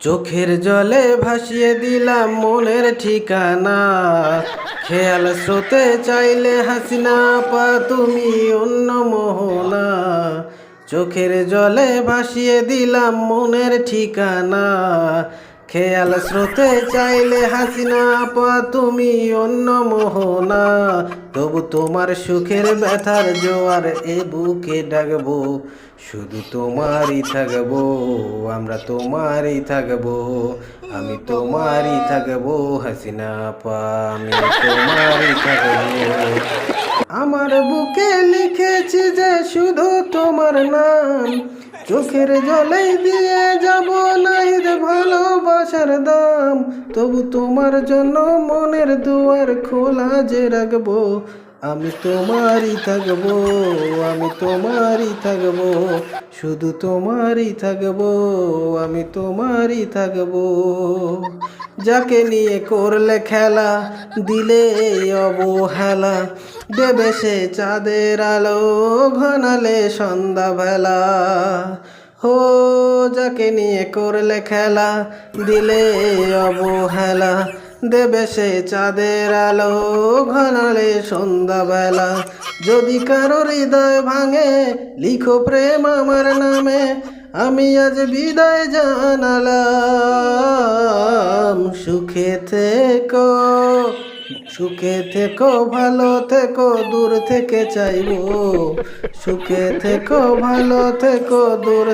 চোখের জলে ভাসিয়ে দিলাম মনের ঠিকানা। খেয়াল স্রোতে চাইলে হাসিনা পা, তুমি অন্য মোহনা। চোখের জলে ভাসিয়ে দিলাম মনের ঠিকানা। খেয়াল স্রোতে চাইলে হাসিনা পা তুমি অন্য মোহনা। তবু তোমার সুখের ব্যথার জোয়ার এ বুকে ডাকবো, শুধু তোমারই থাকব, আমরা তোমারই থাকব, আমি তোমারই থাকব, হাসিনা পা আমি তোমারই থাকব। আমার বুকে লিখেছি যে শুধু তোমার নাম, চোখের জলে দিয়ে যাব নাহিদ ভালোবাসার দাম, তবু তোমার জন্য মনের দুয়ার খোলা যে রাখব। আমি তোমারই থাকব, আমি তোমারই থাকব, শুধু তোমারই থাকব, আমি তোমারই থাকব। যাকে নিয়ে করলে খেলা, দিলে অবহেলা, দেবে সে চাঁদের আলো, ঘনালে সন্ধ্যা বেলা হো, যাকে নিয়ে করলে খেলা, দিলে অবহেলা, দেবে সে চাঁদের আলো, ঘনালে সন্ধ্যাবেলা। যদি কারও হৃদয় ভাঙে, লিখো প্রেম আমার নামে, আমি আজ বিদায় জানালাম। সুখে থেকো সুখে থেকো, ভালো থেকো, দূর থেকে চাইব। সুখে থেকো, ভালো থেকো, দূর